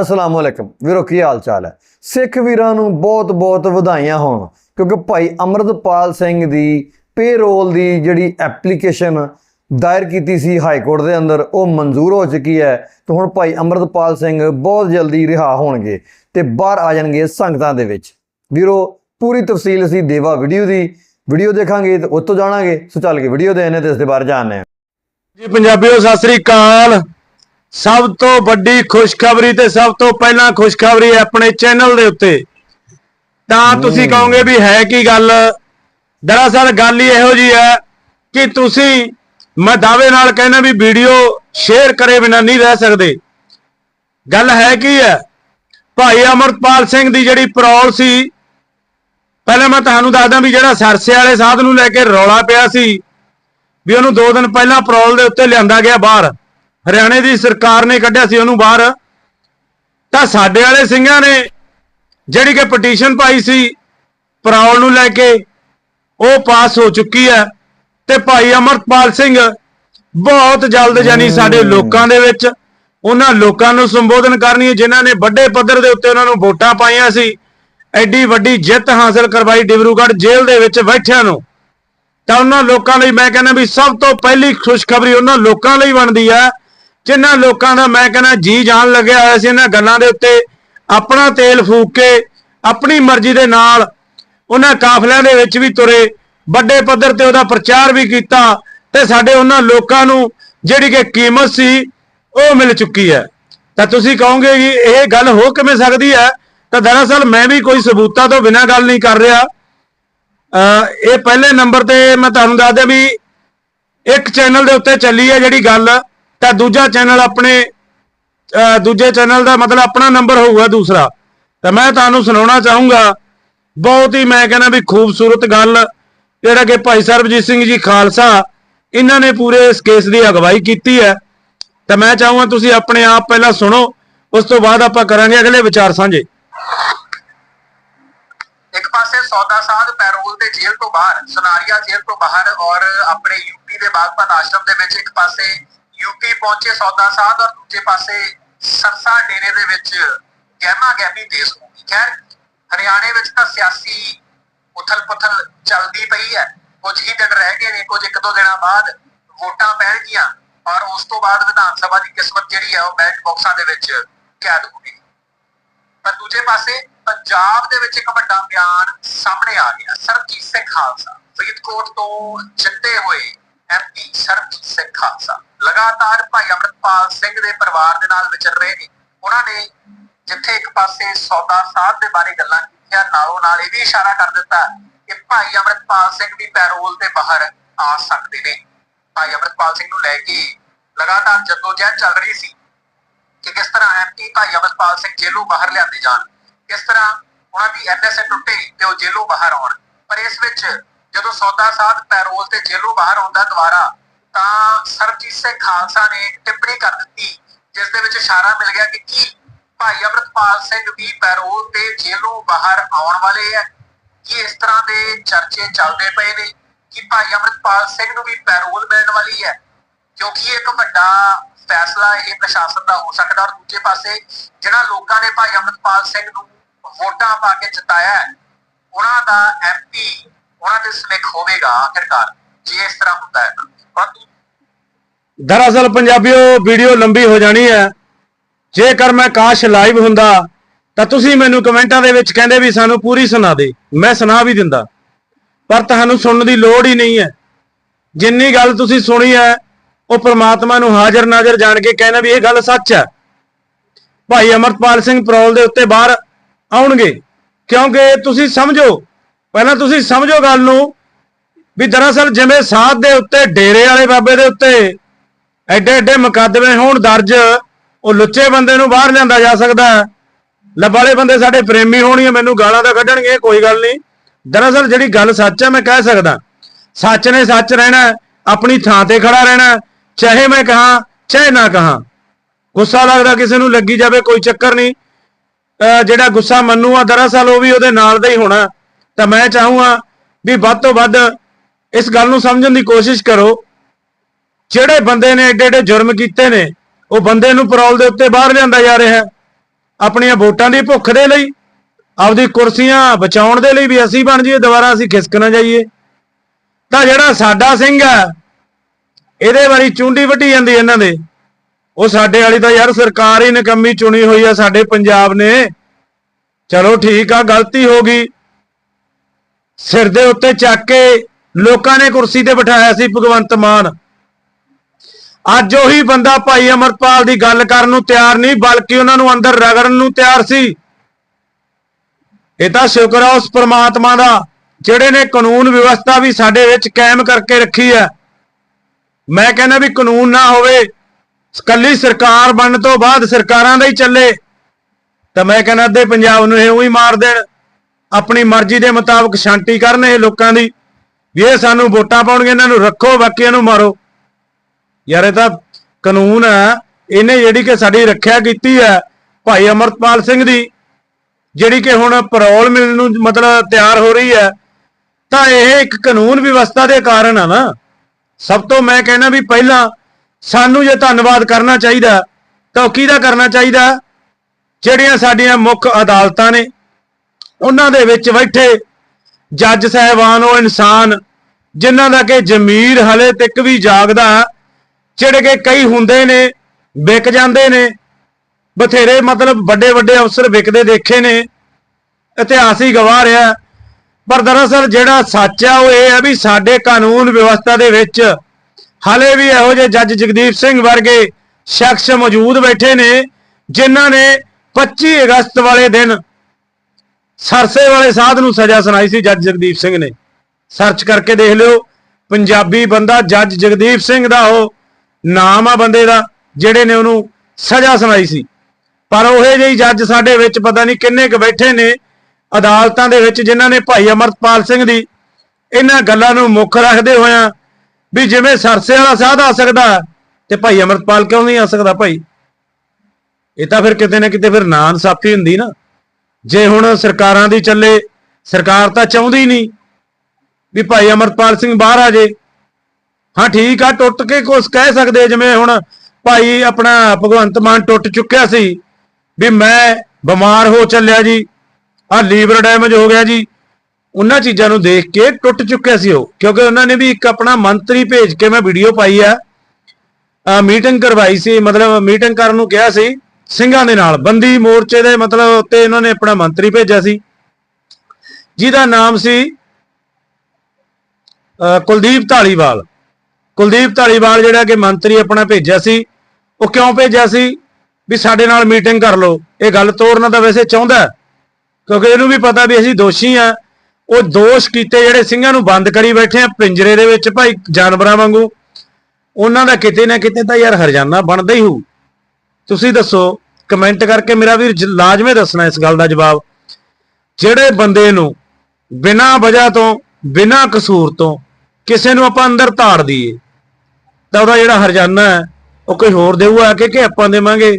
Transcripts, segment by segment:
ਅਸਲਾਮ ਅਲੈਕਮ ਵੀਰੋ, ਕੀ ਹਾਲ ਚਾਲ ਹੈ? ਸਿੱਖ ਵੀਰਾਂ ਨੂੰ ਬਹੁਤ-ਬਹੁਤ ਵਧਾਈਆਂ ਹੋਣ, ਕਿਉਂਕਿ ਭਾਈ ਅਮਰਤਪਾਲ ਸਿੰਘ ਦੀ ਪੇਰੋਲ ਦੀ ਜਿਹੜੀ ਐਪਲੀਕੇਸ਼ਨ ਦਾਇਰ ਕੀਤੀ ਸੀ ਹਾਈ ਕੋਰਟ ਦੇ ਅੰਦਰ, ਉਹ ਮਨਜ਼ੂਰ ਹੋ ਚੁੱਕੀ ਹੈ ਤੇ ਹੁਣ ਭਾਈ ਅਮਰਤਪਾਲ ਸਿੰਘ ਬਹੁਤ ਜਲਦੀ ਰਿਹਾ ਹੋਣਗੇ ਤੇ ਬਾਹਰ ਆ ਜਾਣਗੇ ਸੰਗਤਾਂ ਦੇ ਵਿੱਚ। ਵੀਰੋ, ਪੂਰੀ ਤਫਸੀਲ ਅਸੀਂ ਦੇਵਾ ਵੀਡੀਓ ਦੀ, ਵੀਡੀਓ ਦੇਖਾਂਗੇ ਤੇ ਉੱਤੋਂ ਜਾਣਾਂਗੇ। ਸੋ ਚੱਲ ਕੇ ਵੀਡੀਓ ਦੇ ਨੇ ਤੇ ਇਸ ਦੇ ਬਾਰੇ ਜਾਣਦੇ ਹਾਂ। ਜੀ, ਪੰਜਾਬੀਓ, ਸਤਿ ਸ੍ਰੀ ਅਕਾਲ। ਸਭ ਤੋਂ ਵੱਡੀ ਖੁਸ਼ਖਬਰੀ ਤੇ ਸਭ ਤੋਂ ਪਹਿਲਾਂ ਖੁਸ਼ਖਬਰੀ ਹੈ ਆਪਣੇ ਚੈਨਲ ਦੇ ਉੱਤੇ। ਤਾਂ ਤੁਸੀਂ ਕਹੋਗੇ ਵੀ ਹੈ ਕੀ ਗੱਲ? ਦਰਅਸਲ ਗੱਲ ਹੀ ਇਹੋ ਜੀ ਹੈ ਕਿ ਤੁਸੀਂ ਮੈਂ ਦਾਅਵੇ ਨਾਲ ਕਹਿੰਦਾ ਵੀ ਵੀਡੀਓ ਸ਼ੇਅਰ ਕਰੇ ਬਿਨਾਂ ਨਹੀਂ ਰਹਿ ਸਕਦੇ। ਗੱਲ ਹੈ ਕੀ ਹੈ? ਭਾਈ ਅਮਰਪਾਲ ਸਿੰਘ ਦੀ ਜਿਹੜੀ ਪਰੌਲ ਸੀ ਪਹਿਲਾਂ ਮੈਂ ਤੁਹਾਨੂੰ ਦੱਸਦਾ ਵੀ ਜਿਹੜਾ ਸਰਸੇ ਵਾਲੇ ਸਾਧ ਨੂੰ ਲੈ ਕੇ ਰੌਲਾ ਪਿਆ ਸੀ ਵੀ ਉਹਨੂੰ 2 ਦਿਨ ਪਹਿਲਾਂ ਪੈਰੋਲ ਦੇ ਉੱਤੇ ਲਿਆਂਦਾ ਗਿਆ ਬਾਹਰ। ਹਰਿਆਣੇ ਦੀ ਸਰਕਾਰ ਨੇ ਕੱਢਿਆ ਸੀ ਉਹਨੂੰ ਬਾਹਰ। ਤਾਂ ਸਾਡੇ ਵਾਲੇ ਸਿੰਘਾਂ ਨੇ ਜਿਹੜੀ ਕਿ ਪਟੀਸ਼ਨ ਪਾਈ ਸੀ ਪੈਰੋਲ ਨੂੰ ਲੈ ਕੇ ਉਹ ਪਾਸ ਹੋ ਚੁੱਕੀ ਹੈ। ਤੇ ਭਾਈ ਅਮਰਪਾਲ ਸਿੰਘ ਬਹੁਤ ਜਲਦ ਜਾਨੀ ਸਾਡੇ ਲੋਕਾਂ ਦੇ ਵਿੱਚ ਉਹਨਾਂ ਲੋਕਾਂ ਨੂੰ ਸੰਬੋਧਨ ਕਰਨੀ ਹੈ ਜਿਨ੍ਹਾਂ ਨੇ ਵੱਡੇ ਪੱਧਰ ਦੇ ਉੱਤੇ ਉਹਨਾਂ ਨੂੰ ਵੋਟਾਂ ਪਾਈਆਂ ਸੀ। ਐਡੀ ਵੱਡੀ ਜਿੱਤ ਹਾਸਲ ਕਰਵਾਈ ਡਿਬਰੂਗੜ੍ਹ ਜੇਲ੍ਹ ਦੇ ਵਿੱਚ ਬੈਠਿਆਂ ਨੂੰ। ਤਾਂ ਉਹਨਾਂ ਲੋਕਾਂ ਲਈ ਮੈਂ ਕਹਿੰਦਾ ਵੀ ਸਭ ਤੋਂ ਪਹਿਲੀ ਖੁਸ਼ਖਬਰੀ ਉਹਨਾਂ ਲੋਕਾਂ ਲਈ ਬਣਦੀ ਆ ਜਿਨ੍ਹਾਂ ਲੋਕਾਂ ਦਾ ਮੈਂ ਕਹਿੰਦਾ ਜੀ ਜਾਣ ਲੱਗਿਆ ਹੋਇਆ ਸੀ ਇਹਨਾਂ ਗੱਲਾਂ ਦੇ ਉੱਤੇ, ਆਪਣਾ ਤੇਲ ਫੂਕ ਕੇ, ਆਪਣੀ ਮਰਜ਼ੀ ਦੇ ਨਾਲ ਉਹਨਾਂ ਕਾਫਲਿਆਂ ਦੇ ਵਿੱਚ ਵੀ ਤੁਰੇ, ਵੱਡੇ ਪੱਧਰ ਤੇ ਉਹਦਾ ਪ੍ਰਚਾਰ ਵੀ ਕੀਤਾ ਤੇ ਸਾਡੇ ਉਹਨਾਂ ਲੋਕਾਂ ਨੂੰ ਜਿਹੜੀ ਕਿ ਕੀਮਤ ਸੀ, ਉਹ ਮਿਲ ਚੁੱਕੀ ਹੈ। ਤਾਂ ਤੁਸੀਂ ਕਹੋਗੇ ਕਿ ਇਹ ਗੱਲ ਹੋ ਕਿਵੇਂ ਸਕਦੀ ਹੈ? ਤਾਂ ਦਰਅਸਲ ਮੈਂ ਵੀ ਕੋਈ ਸਬੂਤਾਂ ਤੋਂ ਬਿਨਾਂ ਗੱਲ ਨਹੀਂ ਕਰ ਰਿਹਾ। ਅਹ ਇਹ ਪਹਿਲੇ ਨੰਬਰ ਤੇ ਮੈਂ ਤੁਹਾਨੂੰ ਦੱਸ ਦਿਆਂ ਵੀ ਇੱਕ ਚੈਨਲ ਦੇ ਉੱਤੇ ਚੱਲੀ ਹੈ ਜਿਹੜੀ ਗੱਲ ਤਾਂ ਦੂਜਾ ਚੈਨਲ ਆਪਣੇ ਦੂਜੇ ਚੈਨਲ ਦਾ ਮਤਲਬ ਆਪਣਾ ਨੰਬਰ ਹੋਊਗਾ ਦੂਸਰਾ। ਤਾਂ ਮੈਂ ਤੁਹਾਨੂੰ ਸੁਣਾਉਣਾ ਚਾਹੂੰਗਾ, ਬਹੁਤ ਹੀ ਮੈਂ ਕਹਿੰਦਾ ਵੀ ਖੂਬਸੂਰਤ ਗੱਲ, ਜਿਹੜਾ ਕਿ ਭਾਈ ਸਰਬਜੀਤ ਸਿੰਘ ਜੀ ਖਾਲਸਾ, ਇਹਨਾਂ ਨੇ ਪੂਰੇ ਇਸ ਕੇਸ ਦੀ ਅਗਵਾਈ ਕੀਤੀ ਹੈ। ਤਾਂ ਮੈਂ ਚਾਹੂੰਗਾ ਤੁਸੀਂ ਆਪਣੇ ਆਪ ਪਹਿਲਾਂ ਸੁਣੋ, ਉਸ ਤੋਂ ਬਾਅਦ ਆਪਾਂ ਕਰਾਂਗੇ ਅਗਲੇ ਵਿਚਾਰ ਸਾਂਝੇ। ਇੱਕ ਪਾਸੇ ਸੌਦਾ ਸਾਧ ਪੈਰੋਲ ਤੇ ਜੇਲ੍ਹ ਤੋਂ ਬਾਹਰ, ਸੁਨਾਰੀਆ ਜੇਲ੍ਹ ਤੋਂ ਬਾਹਰ ਔਰ ਆਪਣੇ ਯੂਪੀ ਦੇ ਬਾਗਪਤ ਆਸ਼ਰਮ ਦੇ ਵਿੱਚ ਇੱਕ ਪਾਸੇ ਯੂਪੀ ਪਹੁੰਚੇ ਸੌਦਾ ਸਾਧ ਔਰ ਦੂਜੇ ਪਾਸੇ ਸਰਸਾ ਡੇਰੇ ਦੇ ਵਿੱਚ ਗਹਿਮਾ ਗਹਿਮੀ ਦੇਸ਼ ਹੋ ਗਈ। ਖੈਰ, ਹਰਿਆਣੇ ਵਿੱਚ ਤਾਂ ਸਿਆਸੀ ਉਥਲ-ਪੁਥਲ ਚੱਲਦੀ ਪਈ ਹੈ। ਕੁਝ ਹੀ ਦਿਨ ਰਹਿ ਗਏ ਨੇ, ਕੁਝ ਇੱਕ ਦੋ ਦਿਨਾਂ ਬਾਅਦ ਵੋਟਾਂ ਪੈਣਗੀਆਂ ਔਰ ਉਸ ਤੋਂ ਬਾਅਦ ਵਿਧਾਨ ਸਭਾ ਦੀ ਕਿਸਮਤ ਜਿਹੜੀ ਹੈ ਉਹ ਬੈਲਟ ਬਾਕਸਾਂ ਦੇ ਵਿੱਚ ਕੈਦ ਹੋ ਗਈ। ਪਰ ਦੂਜੇ ਪਾਸੇ ਪੰਜਾਬ ਦੇ ਵਿੱਚ ਇੱਕ ਵੱਡਾ ਬਿਆਨ ਸਾਹਮਣੇ ਆ ਗਿਆ। ਸਰਬਜੀਤ ਸਿੰਘ ਖਾਲਸਾ ਫਰੀਦਕੋਟ ਤੋਂ ਜਿੱਤੇ ਹੋਏ ਐਮਪੀ ਸਰਬਜੀਤ ਸਿੰਘ ਖਾਲਸਾ। ਲਗਾਤਾਰ ਭਾਈ ਅਮਰਪਾਲ ਸਿੰਘ ਦੇ ਪਰਿਵਾਰ ਦੇ ਨਾਲ ਵਿਚਰ ਰਹੇ ਨੇ। ਉਹਨਾਂ ਨੇ ਜਿੱਥੇ ਇੱਕ ਪਾਸੇ ਸੌਦਾ ਸਾਹਿਬ ਦੇ ਬਾਰੇ ਗੱਲਾਂ ਕੀਤੀਆਂ, ਨਾਲੋਂ ਨਾਲ ਇਹ ਵੀ ਇਸ਼ਾਰਾ ਕਰ ਦਿੱਤਾ ਕਿ ਭਾਈ ਅਮਰਪਾਲ ਸਿੰਘ ਵੀ ਪੈਰੋਲ ਤੇ ਬਾਹਰ ਆ ਸਕਦੇ ਨੇ। ਭਾਈ ਅਮਰਪਾਲ ਸਿੰਘ ਨੂੰ ਲੈ ਕੇ ਲਗਾਤਾਰ ਜਦੋਜਹਿਦ ਚੱਲ ਰਹੀ ਸੀ ਕਿ ਕਿਸ ਤਰ੍ਹਾਂ ਐਮਪੀ ਭਾਈ ਅਮਰਪਾਲ ਸਿੰਘ ਜੇਲ੍ਹੋਂ ਬਾਹਰ ਲਿਆਂਦੇ ਜਾਣ, ਕਿਸ ਤਰ੍ਹਾਂ ਉਹਨਾਂ ਦੀ ਐਨਐਸਏ ਟੁੱਟੇ ਤੇ ਉਹ ਜੇਲ੍ਹੋਂ ਬਾਹਰ ਆਉਣ। ਪਰ ਇਸ ਵਿੱਚ ਜਦੋਂ ਸੌਦਾ ਸਾਧ ਪੈਰੋਲ ਤੇ ਜੇਲ੍ਹੋਂ ਬਾਹਰ ਆਉਂਦਾ ਦੁਬਾਰਾ, ਤਾਂ ਸਰਬਜੀਤ ਸਿੰਘ ਖਾਲਸਾ ਨੇ ਟਿੱਪਣੀ ਕਰ ਦਿੱਤੀ, ਜਿਸ ਦੇ ਵਿੱਚ ਇਸ਼ਾਰਾ ਮਿਲ ਗਿਆ ਕਿ ਕੀ ਭਾਈ ਅਮਰਪਾਲ ਸਿੰਘ ਵੀ ਪੈਰੋਲ ਤੇ ਜੇਲ੍ਹੋਂ ਬਾਹਰ ਆਉਣ ਵਾਲੇ ਹੈ। ਕੀ ਇਸ ਤਰ੍ਹਾਂ ਦੇ ਚਰਚੇ ਚੱਲਦੇ ਪਏ ਨੇ? ਕਿ ਭਾਈ ਅਮਰਪਾਲ ਸਿੰਘ ਨੂੰ ਵੀ ਪੈਰੋਲ ਮਿਲਣ ਵਾਲੀ ਹੈ? ਕਿਉਂਕਿ ਇੱਕ ਵੱਡਾ ਫੈਸਲਾ ਇਹ ਪ੍ਰਸ਼ਾਸਨ ਦਾ ਹੋ ਸਕਦਾ ਔਰ ਦੂਜੇ ਪਾਸੇ ਜਿਹੜਾ ਲੋਕਾਂ ਨੇ ਭਾਈ ਅਮਰਪਾਲ ਸਿੰਘ ਨੂੰ ਵੋਟਾਂ ਪਾ ਕੇ ਜਿਤਾਇਆ ਉਹਨਾਂ ਦਾ ਐਮਪੀ ਉਹਨਾਂ ਦੇ ਸਮੇਖ ਹੋਵੇਗਾ ਆਖਿਰਕਾਰ, ਜੇ ਇਸ ਤਰ੍ਹਾਂ ਹੁੰਦਾ ਹੈ ਪਰੰਤੂ ਦਰਅਸਲ ਪੰਜਾਬੀਓ, ਵੀਡੀਓ ਲੰਬੀ ਹੋ ਜਾਣੀ ਹੈ। ਜੇਕਰ ਮੈਂ ਕਾਸ਼ ਲਾਈਵ ਹੁੰਦਾ, ਤਾਂ ਤੁਸੀਂ ਮੈਨੂੰ ਕਮੈਂਟਾਂ ਦੇ ਵਿੱਚ ਕਹਿੰਦੇ ਵੀ ਸਾਨੂੰ ਪੂਰੀ ਸੁਣਾ ਦੇ। ਮੈਂ ਸੁਣਾ ਵੀ ਦਿੰਦਾ। ਪਰ ਤੁਹਾਨੂੰ ਸੁਣਨ ਦੀ ਲੋੜ ਹੀ ਨਹੀਂ ਹੈ। ਜਿੰਨੀ ਗੱਲ ਤੁਸੀਂ ਸੁਣੀ ਹੈ, ਉਹ ਪ੍ਰਮਾਤਮਾ ਨੂੰ ਹਾਜ਼ਰ ਨਾਜ਼ਰ ਜਾਣ ਕੇ ਕਹਿਣਾ ਵੀ ਇਹ ਗੱਲ ਸੱਚ ਹੈ। ਭਾਈ ਅਮਰਪਾਲ ਸਿੰਘ ਪਰੌਲ ਦੇ ਉੱਤੇ ਬਾਹਰ ਆਉਣਗੇ। ਕਿਉਂਕਿ ਤੁਸੀਂ ਸਮਝੋ ਪਹਿਲਾਂ ਤੁਸੀਂ ਸਮਝੋ ਗੱਲ ਨੂੰ ਵੀ ਦਰਅਸਲ ਜਿਵੇਂ ਸਾਧ ਦੇ ਉੱਤੇ, ਡੇਰੇ ਵਾਲੇ ਬਾਬੇ ਦੇ ਉੱਤੇ ਐਡੇ ਐਡੇ ਮੁਕੱਦਮੇ ਹੋਣ ਦਰਜ, ਉਹ ਲੁੱਚੇ ਬੰਦੇ ਨੂੰ ਬਾਹਰ ਲਿਆਂਦਾ ਜਾ ਸਕਦਾ ਲੱਭ ਵਾਲੇ ਬੰਦੇ ਸਾਡੇ ਪ੍ਰੇਮੀ ਹੋਣਗੇ, ਮੈਨੂੰ ਗਾਲਾਂ ਤਾਂ ਕੱਢਣਗੇ, ਕੋਈ ਗੱਲ ਨਹੀਂ। ਦਰਅਸਲ ਜਿਹੜੀ ਗੱਲ ਸੱਚ ਹੈ, ਮੈਂ ਕਹਿ ਸਕਦਾ। ਸੱਚ ਨੇ ਸੱਚ ਰਹਿਣਾ ਆਪਣੀ ਥਾਂ ਤੇ ਖੜਾ ਰਹਿਣਾ ਚਾਹੇ ਮੈਂ ਕਹਾ, ਚਾਹੇ ਨਾ ਕਹਾ। ਗੁੱਸਾ ਲੱਗਦਾ ਕਿਸੇ ਨੂੰ, ਲੱਗੀ ਜਾਵੇ, ਕੋਈ ਚੱਕਰ ਨਹੀਂ। ਅਹ ਜਿਹੜਾ ਗੁੱਸਾ ਮੰਨੂ ਆ ਦਰਅਸਲ ਉਹ ਵੀ ਉਹਦੇ ਨਾਲ ਦਾ ਹੀ ਹੋਣਾ। ਤਾਂ ਮੈਂ ਚਾਹੂੰਗਾ ਵੀ ਵੱਧ ਤੋਂ ਵੱਧ ਇਸ ਗੱਲ ਨੂੰ ਸਮਝਣ ਦੀ ਕੋਸ਼ਿਸ਼ ਕਰੋ। ਜਿਹੜੇ ਬੰਦੇ ਨੇ ਏਡੇ ਏਡੇ ਜੁਰਮ ਕੀਤੇ ਨੇ, ਉਹ ਬੰਦੇ ਨੂੰ ਪਰੌਲ ਦੇ ਉੱਤੇ ਬਾਹਰ ਲਿਆਂਦਾ ਜਾ ਰਿਹਾ ਹੈ। ਆਪਣੀਆਂ ਵੋਟਾਂ ਦੀ ਭੁੱਖ ਦੇ ਲਈ, ਆਪਦੀ ਕੁਰਸੀਆਂ ਬਚਾਉਣ ਦੇ ਲਈ ਵੀ ਅਸੀਂ ਬਣ ਜਾਈਏ, ਦੁਬਾਰਾ ਅਸੀਂ ਖਿਸਕ ਨਾ ਜਾਈਏ। ਤਾਂ ਜਿਹੜਾ ਸਾਡਾ ਸਿੰਘ ਹੈ, ਇਹਦੇ ਵਾਰੀ ਚੁੰਡੀ ਵੱਢੀ ਜਾਂਦੀ ਇਹਨਾਂ ਦੇ। ਉਹ ਸਾਡੇ ਵਾਲੀ ਤਾਂ ਯਾਰ ਸਰਕਾਰ ਹੀ ਨਕੰਮੀ ਚੁਣੀ ਹੋਈ ਆ ਸਾਡੇ ਪੰਜਾਬ ਨੇ। ਚਲੋ ਠੀਕ ਆ, ਗਲਤੀ ਹੋ ਗਈ। ਸਿਰ ਦੇ ਉੱਤੇ ਚੱਕ ਕੇ ਲੋਕਾਂ ਨੇ ਕੁਰਸੀ ਤੇ ਬਿਠਾਇਆ ਸੀ ਭਗਵੰਤ ਮਾਨ। ਅੱਜ ਉਹੀ ਬੰਦਾ ਭਾਈ ਅਮਰਪਾਲ ਦੀ ਗੱਲ ਕਰਨ ਨੂੰ ਤਿਆਰ ਨਹੀਂ, ਬਲਕਿ ਉਹਨਾਂ ਨੂੰ ਅੰਦਰ ਰਗੜਨ ਨੂੰ ਤਿਆਰ ਸੀ। ਇਹ ਤਾਂ ਸ਼ੁਕਰ ਆ ਉਸ ਪ੍ਰਮਾਤਮਾ ਦਾ, ਜਿਹੜੇ ਨੇ ਕਾਨੂੰਨ ਵਿਵਸਥਾ ਵੀ ਸਾਡੇ ਵਿੱਚ ਕਾਇਮ ਕਰਕੇ ਰੱਖੀ ਹੈ। ਮੈਂ ਕਹਿੰਦਾ ਵੀ ਕਾਨੂੰਨ ਨਾ ਹੋਵੇ, ਕੱਲੀ ਸਰਕਾਰ ਬਣਨ ਤੋਂ ਬਾਅਦ ਸਰਕਾਰਾਂ ਦਾ ਹੀ ਚੱਲੇ। ਤਾਂ ਮੈਂ ਕਹਿੰਦਾ ਅੱਧੇ ਪੰਜਾਬ ਨੂੰ ਇਹ ਹੀ ਮਾਰ ਦੇਣ। ਆਪਣੀ ਮਰਜ਼ੀ ਦੇ ਮੁਤਾਬਕ ਸ਼ਾਂਤੀ ਕਰਨ ਇਹ ਲੋਕਾਂ ਦੀ। ਵੀ ਇਹ ਸਾਨੂੰ ਵੋਟਾਂ ਪਾਉਣਗੇ ਇਹਨਾਂ ਨੂੰ ਰੱਖੋ, ਬਾਕੀਆਂ ਨੂੰ ਮਾਰੋ। ਯਾਰ, ਇਹ ਤਾਂ ਕਾਨੂੰਨ ਹੈ। ਇਹਨੇ ਜਿਹੜੀ ਕਿ ਸਾਡੀ ਰੱਖਿਆ ਕੀਤੀ ਹੈ, ਭਾਈ ਅਮਰਪਾਲ ਸਿੰਘ ਦੀ, ਜਿਹੜੀ ਕਿ ਹੁਣ ਪੈਰੋਲ ਮਿਲਣ ਨੂੰ ਮਤਲਬ ਤਿਆਰ ਹੋ ਰਹੀ ਹੈ, ਤਾਂ ਇਹ ਇੱਕ ਕਾਨੂੰਨ ਵਿਵਸਥਾ ਦੇ ਕਾਰਨ ਆ ਨਾ। ਸਭ ਤੋਂ ਮੈਂ ਕਹਿਣਾ ਵੀ ਪਹਿਲਾਂ ਸਾਨੂੰ ਜੇ ਧੰਨਵਾਦ ਕਰਨਾ ਚਾਹੀਦਾ, ਤਾਂ ਉਹ ਕਿਹਦਾ ਕਰਨਾ ਚਾਹੀਦਾ? ਜਿਹੜੀਆਂ ਸਾਡੀਆਂ ਮੁੱਖ ਅਦਾਲਤਾਂ ਨੇ ਉਹਨਾਂ ਦੇ ਵਿੱਚ ਬੈਠੇ ਜੱਜ ਸਾਹਿਬਾਨ, ਉਹ ਇਨਸਾਨ ਜਿਨ੍ਹਾਂ ਦਾ ਕਿ ਜ਼ਮੀਰ ਹਲੇ ਤੱਕ ਵੀ ਜਾਗਦਾ ਜਿਹੜੇ ਕਿ ਕਈ ਹੁੰਦੇ ਨੇ, ਵਿਕ ਜਾਂਦੇ ਨੇ, ਬਥੇਰੇ ਮਤਲਬ ਵੱਡੇ ਵੱਡੇ ਅਫਸਰ ਵਿਕਦੇ ਦੇਖੇ ਨੇ, ਇਤਿਹਾਸ ਹੀ ਗਵਾਹ ਰਿਹਾ ਪਰ ਦਰਅਸਲ ਜਿਹੜਾ ਸੱਚ ਆ, ਉਹ ਇਹ ਹੈ ਵੀ ਸਾਡੇ ਕਾਨੂੰਨ ਵਿਵਸਥਾ ਦੇ ਵਿੱਚ ਹਾਲੇ ਵੀ ਇਹੋ ਜਿਹੇ ਜੱਜ ਜਗਦੀਪ ਸਿੰਘ ਵਰਗੇ ਸ਼ਖਸ ਮੌਜੂਦ ਬੈਠੇ ਨੇ, ਜਿਨ੍ਹਾਂ ਨੇ 25 ਅਗਸਤ ਵਾਲੇ ਦਿਨ ਸਰਸੇ ਵਾਲੇ ਸਾਧ ਨੂੰ ਸਜ਼ਾ ਸੁਣਾਈ ਸੀ ਜੱਜ ਜਗਦੀਪ ਸਿੰਘ ਨੇ। ਸਰਚ ਕਰਕੇ ਦੇਖ ਲਿਓ, ਪੰਜਾਬੀ ਬੰਦਾ ਜੱਜ ਜਗਦੀਪ ਸਿੰਘ ਦਾ ਉਹ ਨਾਮ ਆ ਬੰਦੇ ਦਾ, ਜਿਹੜੇ ਨੇ ਉਹਨੂੰ ਸਜ਼ਾ ਸੁਣਾਈ ਸੀ। ਪਰ ਉਹ ਜਿਹੀ ਜੱਜ ਸਾਡੇ ਵਿੱਚ ਪਤਾ ਨਹੀਂ ਕਿੰਨੇ ਕੁ ਬੈਠੇ ਨੇ ਅਦਾਲਤਾਂ ਦੇ ਵਿੱਚ ਜਿਨ੍ਹਾਂ ਨੇ ਭਾਈ ਅਮਰਪਾਲ ਸਿੰਘ ਦੀ ਇਹਨਾਂ ਗੱਲਾਂ ਨੂੰ ਮੁੱਖ ਰੱਖਦੇ ਹੋਇਆ ਵੀ ਜਿਵੇਂ ਸਰਸੇ ਵਾਲਾ ਸਾਧ ਆ ਸਕਦਾ ਤੇ ਭਾਈ ਅਮਰਪਾਲ ਕਿਉਂ ਨਹੀਂ ਆ ਸਕਦਾ ਭਾਈ? ਇਹ ਤਾਂ ਫਿਰ ਕਿਤੇ ਨਾ ਕਿਤੇ ਫਿਰ ਨਾਂ ਇਨਸਾਫੀ ਹੁੰਦੀ ਨਾ। ਜੇ ਹੁਣ ਸਰਕਾਰਾਂ ਦੀ ਚੱਲੇ, ਸਰਕਾਰ ਤਾਂ ਚਾਹੁੰਦੀ ਨਹੀਂ ਵੀ ਭਾਈ ਅਮਰਪਾਲ ਸਿੰਘ ਬਾਹਰ ਆ ਜੇ। ਹਾਂ, ਠੀਕ ਆ, ਟੁੱਟ ਕੇ ਕੁਛ ਕਹਿ ਸਕਦੇ ਜਿਵੇਂ ਹੁਣ ਭਾਈ ਆਪਣਾ ਭਗਵੰਤ ਮਾਨ ਟੁੱਟ ਚੁੱਕਿਆ ਸੀ ਵੀ ਮੈਂ ਬਿਮਾਰ ਹੋ ਚੱਲਿਆ ਜੀ ਆ ਲੀਵਰ ਡੈਮੇਜ ਹੋ ਗਿਆ ਜੀ। ਉਹਨਾਂ ਚੀਜ਼ਾਂ ਨੂੰ ਦੇਖ ਕੇ ਟੁੱਟ ਚੁੱਕਿਆ ਸੀ ਉਹ, ਕਿਉਂਕਿ ਉਹਨਾਂ ਨੇ ਵੀ ਇੱਕ ਆਪਣਾ ਮੰਤਰੀ ਭੇਜ ਕੇ ਮੈਂ ਵੀਡੀਓ ਪਾਈ ਆ। ਮੀਟਿੰਗ ਕਰਵਾਈ ਸੀ, ਮਤਲਬ ਮੀਟਿੰਗ ਕਰਨ ਨੂੰ ਕਿਹਾ ਸੀ ਸਿੰਘਾਂ ਦੇ ਨਾਲ। ਬੰਦੀ ਮੋਰਚੇ ਦੇ ਮਤਲਬ ਉੱਤੇ ਇਹਨਾਂ ਨੇ ਆਪਣਾ ਮੰਤਰੀ ਭੇਜਿਆ ਸੀ। ਜਿਹਦਾ ਨਾਮ ਸੀ ਕੁਲਦੀਪ ਢਾਲੀਵਾਲ ਕੁਲਦੀਪ ਢਾਲੀਵਾਲ ਜਿਹੜਾ ਕਿ ਮੰਤਰੀ ਆਪਣਾ ਭੇਜਿਆ ਸੀ, ਉਹ ਕਿਉਂ ਭੇਜਿਆ ਸੀ? ਵੀ ਸਾਡੇ ਨਾਲ ਮੀਟਿੰਗ ਕਰ ਲਓ। ਇਹ ਗੱਲ ਤੋੜਨਾ ਤਾਂ ਵੈਸੇ ਚਾਹੁੰਦਾ ਕਿਉਂਕਿ ਇਹਨੂੰ ਵੀ ਪਤਾ ਵੀ ਅਸੀਂ ਦੋਸ਼ੀ ਆ ਉਹ ਦੋਸ਼ ਕੀਤੇ ਜਿਹੜੇ ਸਿੰਘਾਂ ਨੂੰ ਬੰਦ ਕਰੀ ਬੈਠੇ ਆ, ਪਿੰਜਰੇ ਦੇ ਵਿੱਚ ਭਾਈ ਜਾਨਵਰਾਂ ਵਾਂਗੂ। ਉਹਨਾਂ ਦਾ ਕਿਤੇ ਨਾ ਕਿਤੇ ਤਾਂ ਯਾਰ ਹਰਜਾਨਾ ਬਣਦਾ ਹੀ ਹੋਊ। ਤੁਸੀਂ ਦੱਸੋ ਕਮੈਂਟ ਕਰਕੇ ਮੇਰਾ ਵੀਰ ਲਾਜ਼ਮੀ ਦੱਸਣਾ ਇਸ ਗੱਲ ਦਾ ਜਵਾਬ। ਜਿਹੜੇ ਬੰਦੇ ਨੂੰ ਬਿਨਾਂ ਵਜ੍ਹਾ ਤੋਂ, ਬਿਨਾਂ ਕਸੂਰ ਤੋਂ ਕਿਸੇ ਨੂੰ ਆਪਾਂ ਅੰਦਰ ਧਾੜ ਦਈਏ, ਤਾਂ ਉਹਦਾ ਜਿਹੜਾ ਹਰਜਾਨਾ ਹੈ, ਉਹ ਕੋਈ ਹੋਰ ਦੇਊਗਾ ਕਿ ਕਿ ਆਪਾਂ ਦੇਵਾਂਗੇ?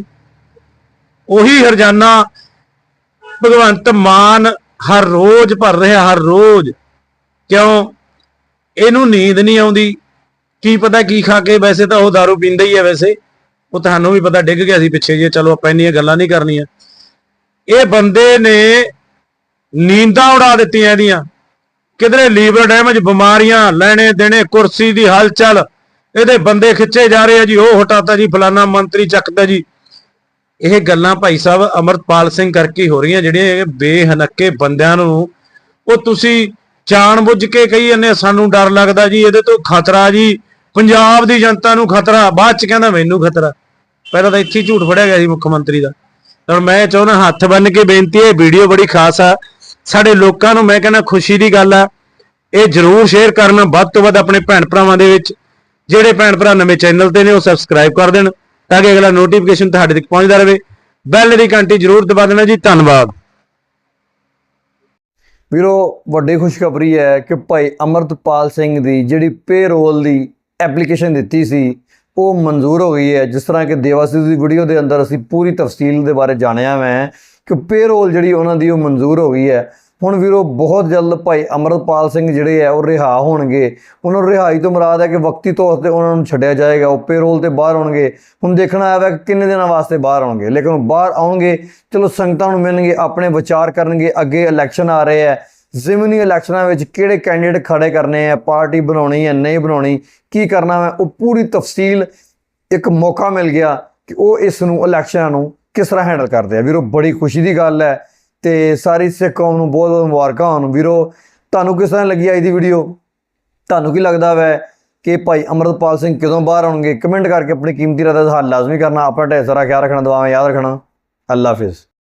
ਉਹੀ ਹਰਜਾਨਾ ਭਗਵੰਤ ਮਾਨ ਹਰ ਰੋਜ਼ ਭਰ ਰਿਹਾ, ਹਰ ਰੋਜ਼। ਕਿਉਂ? ਇਹਨੂੰ ਨੀਂਦ ਨਹੀਂ ਆਉਂਦੀ। ਕੀ ਪਤਾ ਕੀ ਖਾ ਕੇ ਵੈਸੇ ਤਾਂ ਉਹ दारू ਪੀਂਦਾ ਹੀ ਹੈ ਵੈਸੇ। ਉਹ ਤੁਹਾਨੂੰ ਵੀ ਪਤਾ ਡਿੱਗ ਗਿਆ ਸੀ ਪਿੱਛੇ ਜੇ ਚਲੋ ਆਪਾਂ ਇੰਨੀਆਂ ਗੱਲਾਂ ਨਹੀਂ ਕਰਨੀਆਂ। ਇਹ ਬੰਦੇ ਨੇ ਨੀਂਦਾਂ ਉਡਾ ਦਿੱਤੀਆਂ ਇਹਦੀਆਂ। ਕਿਧਰੇ ਲੀਵਰ ਡੈਮੇਜ ਬਿਮਾਰੀਆਂ ਲੈਣੇ ਦੇਣੇ ਕੁਰਸੀ ਦੀ ਹਲਚਲ ਇਹਦੇ ਬੰਦੇ ਖਿੱਚੇ ਜਾ ਰਹੇ ਆ ਜੀ ਉਹ ਹਟਾਤਾ ਜੀ ਫਲਾਨਾ ਮੰਤਰੀ ਚੱਕਦਾ ਜੀ। ਇਹ ਗੱਲਾਂ ਭਾਈ ਸਾਹਿਬ ਅਮਰਪਾਲ ਸਿੰਘ ਕਰਕੇ ਹੋ ਰਹੀਆਂ ਜਿਹੜੀਆਂ ਇਹ ਬੇਹਨੱਕੇ ਬੰਦਿਆਂ ਨੂੰ ਉਹ ਤੁਸੀਂ ਜਾਣਬੁੱਝ ਕੇ ਕਹੀ ਜਾਂਦੇ ਆ, ਸਾਨੂੰ ਡਰ ਲੱਗਦਾ ਜੀ ਇਹਦੇ ਤੋਂ ਖਤਰਾ ਜੀ। ਪੰਜਾਬ ਦੀ ਜਨਤਾ ਨੂੰ ਖਤਰਾ, ਬਾਅਦ ਚ ਕਹਿੰਦਾ ਮੈਨੂੰ ਖਤਰਾ। ਪਹਿਲਾਂ ਤਾਂ ਇੱਥੇ ਝੂਠ ਫੜਿਆ ਗਿਆ ਸੀ ਮੁੱਖ ਮੰਤਰੀ ਦਾ। ਹੁਣ ਮੈਂ ਚਾਹੁੰਦਾ ਹੱਥ ਬੰਨ ਕੇ ਬੇਨਤੀ ਹੈ ਵੀਡੀਓ ਬੜੀ ਖਾਸ ਆ। ਸਾਡੇ ਲੋਕਾਂ ਨੂੰ ਮੈਂ ਕਹਿੰਦਾ ਖੁਸ਼ੀ ਦੀ ਗੱਲ ਆ। ਇਹ ਜਰੂਰ ਸ਼ੇਅਰ ਕਰਨਾ ਵੱਧ ਤੋਂ ਵੱਧ ਆਪਣੇ ਭੈਣ ਭਰਾਵਾਂ ਦੇ ਵਿੱਚ। ਜਿਹੜੇ ਭੈਣ ਭਰਾ ਨਵੇਂ ਚੈਨਲ ਤੇ ਨੇ, ਉਹ ਸਬਸਕ੍ਰਾਈਬ ਕਰ ਦੇਣ, ਤਾਂ ਕਿ ਅਗਲਾ ਨੋਟੀਫਿਕੇਸ਼ਨ ਤੁਹਾਡੇ ਤੱਕ ਪਹੁੰਚਦਾ ਰਹੇ। ਬੈਲ ਦੀ ਘੰਟੀ ਜਰੂਰ ਦਬਾ ਦੇਣਾ ਜੀ, ਧੰਨਵਾਦ। ਵੀਰੋ, ਵੱਡੀ ਖੁਸ਼ਖਬਰੀ ਹੈ ਕਿ ਭਾਈ ਅਮਰਤਪਾਲ ਸਿੰਘ ਦੀ ਜਿਹੜੀ ਪੇਰੋਲ ਦੀ ਐਪਲੀਕੇਸ਼ਨ ਦਿੱਤੀ ਸੀ, ਉਹ ਮਨਜ਼ੂਰ ਹੋ ਗਈ ਹੈ। ਜਿਸ ਤਰ੍ਹਾਂ ਕਿ ਦੇਵਾਸਿਸ ਦੀ ਵੀਡੀਓ ਦੇ ਅੰਦਰ ਅਸੀਂ ਪੂਰੀ ਤਫਸੀਲ ਦੇ ਬਾਰੇ ਜਾਣਿਆ ਮੈਂ ਕਿ ਪੇਰੋਲ ਜਿਹੜੀ ਉਹਨਾਂ ਦੀ ਉਹ ਮਨਜ਼ੂਰ ਹੋ ਗਈ ਹੈ। ਹੁਣ ਵੀਰੋ, ਬਹੁਤ ਜਲਦ ਭਾਈ ਅਮਰਤਪਾਲ ਸਿੰਘ ਜਿਹੜੇ ਆ ਉਹ ਰਿਹਾ ਹੋਣਗੇ। ਉਹਨਾਂ ਨੂੰ ਰਿਹਾਈ ਤੋਂ ਮੁਰਾਦ ਹੈ ਕਿ ਵਕਤੀ ਤੌਰ ਤੇ ਉਹਨਾਂ ਨੂੰ ਛੱਡਿਆ ਜਾਏਗਾ। ਉਹ ਪੇਰੋਲ ਤੇ ਬਾਹਰ ਆਉਣਗੇ। ਹੁਣ ਦੇਖਣਾ ਆਇਆ ਕਿ ਕਿੰਨੇ ਦਿਨਾਂ ਵਾਸਤੇ ਬਾਹਰ ਆਉਣਗੇ। ਲੇਕਿਨ ਬਾਹਰ ਆਉਣਗੇ। ਚਲੋ ਸੰਗਤਾਂ ਨੂੰ ਮਿਲਣਗੇ, ਆਪਣੇ ਵਿਚਾਰ ਕਰਨਗੇ। ਅੱਗੇ ਇਲੈਕਸ਼ਨ ਆ ਰਹੇ ਹੈ। ਜ਼ਿਮਨੀ ਇਲੈਕਸ਼ਨਾਂ ਵਿੱਚ ਕਿਹੜੇ ਕੈਂਡੀਡੇਟ ਖੜੇ ਕਰਨੇ ਆ, ਪਾਰਟੀ ਬਣਾਉਣੀ ਹੈ ਨਹੀਂ ਬਣਾਉਣੀ, ਕੀ ਕਰਨਾ ਹੈ ਉਹ ਪੂਰੀ ਤਫਸੀਲ ਇੱਕ ਮੌਕਾ ਮਿਲ ਗਿਆ ਕਿ ਉਹ ਇਸ ਨੂੰ ਇਲੈਕਸ਼ਨਾਂ ਨੂੰ ਕਿਸ ਤਰ੍ਹਾਂ ਹੈਂਡਲ ਕਰਦੇ ਆ। ਵੀਰੋ, ਬੜੀ ਖੁਸ਼ੀ ਦੀ ਗੱਲ ਹੈ ਤੇ ਸਾਰੀ ਸਿੱਖ ਕੌਮ ਨੂੰ ਬਹੁਤ ਬਹੁਤ ਮੁਬਾਰਕਾਂ ਹੋਣ। ਵੀਰੋ, ਤੁਹਾਨੂੰ ਕਿਸ ਤਰ੍ਹਾਂ ਲੱਗੀ ਅੱਜ ਦੀ ਵੀਡੀਓ ਤੁਹਾਨੂੰ ਕੀ ਲੱਗਦਾ ਵੈ ਕਿ ਭਾਈ ਅਮਰਤਪਾਲ ਸਿੰਘ ਕਦੋਂ ਬਾਹਰ ਆਉਣਗੇ? ਕਮੈਂਟ ਕਰਕੇ ਆਪਣੀ ਕੀਮਤੀ ਰਾਏ ਦਾ ਹੱਲ ਲਾਜ਼ਮੀ ਕਰਨਾ, ਆਪਣਾ ਢੇਰ ਸਾਰਾ ਖਿਆਲ ਰੱਖਣਾ, ਦੁਆਵਾਂ ਯਾਦ ਰੱਖਣਾ। ਅੱਲਾ ਹਾਫਿਜ਼।